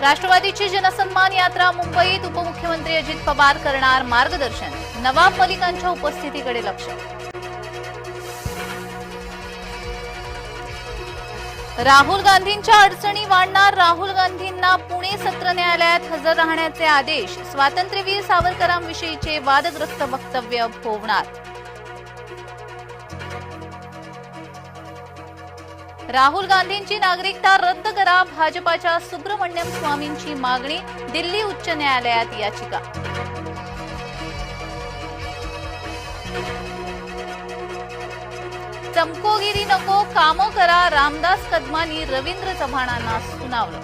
राष्ट्रवादीची जनसन्मान यात्रा मुंबईत उपमुख्यमंत्री अजित पवार करणार मार्गदर्शन नवाब मलिकांच्या उपस्थितीकडे लक्ष. राहुल गांधींच्या अडचणी वाढणार राहुल गांधींना पुणे सत्र न्यायालयात हजर राहण्याचे आदेश स्वातंत्र्यवीर सावरकरांविषयीचे वादग्रस्त वक्तव्य भोवणार राहुल गांधींची नागरिकता रद्द करा भाजपाच्या सुब्रमण्यम स्वामींची मागणी दिल्ली उच्च न्यायालयात याचिका. चमकोगिरी नको कामं करा रामदास कदमांनी रवींद्र चव्हाणांना सुनावलं.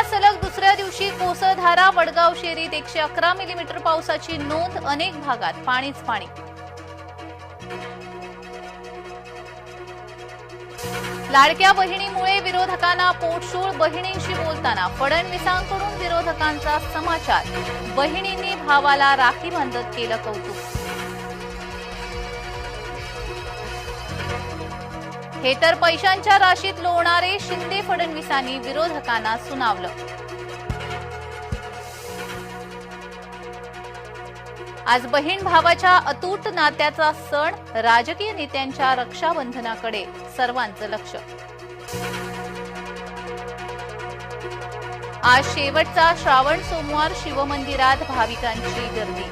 पुण्यात सलग दुसऱ्या दिवशी कोसळधारा वडगाव शेरीत एकशे अकरा मिलीमीटर पावसाची नोंद अनेक भागात पाणीच पाणी. लाडक्या बहिणीमुळे विरोधकांना पोटशूळ बहिणींशी बोलताना फडणवीसांकडून विरोधकांचा समाचार. बहिणींनी भावाला राखी बांधत केलं कौतुक. हे तर पैशांच्या राशीत लोणारे शिंदे फडणवीसांनी विरोधकांना सुनावलं. आज बहीण भावाच्या अतूट नात्याचा सण राजकीय नेत्यांच्या रक्षाबंधनाकडे सर्वांचं लक्ष. आज शेवटचा श्रावण सोमवार शिवमंदिरात भाविकांची गर्दी.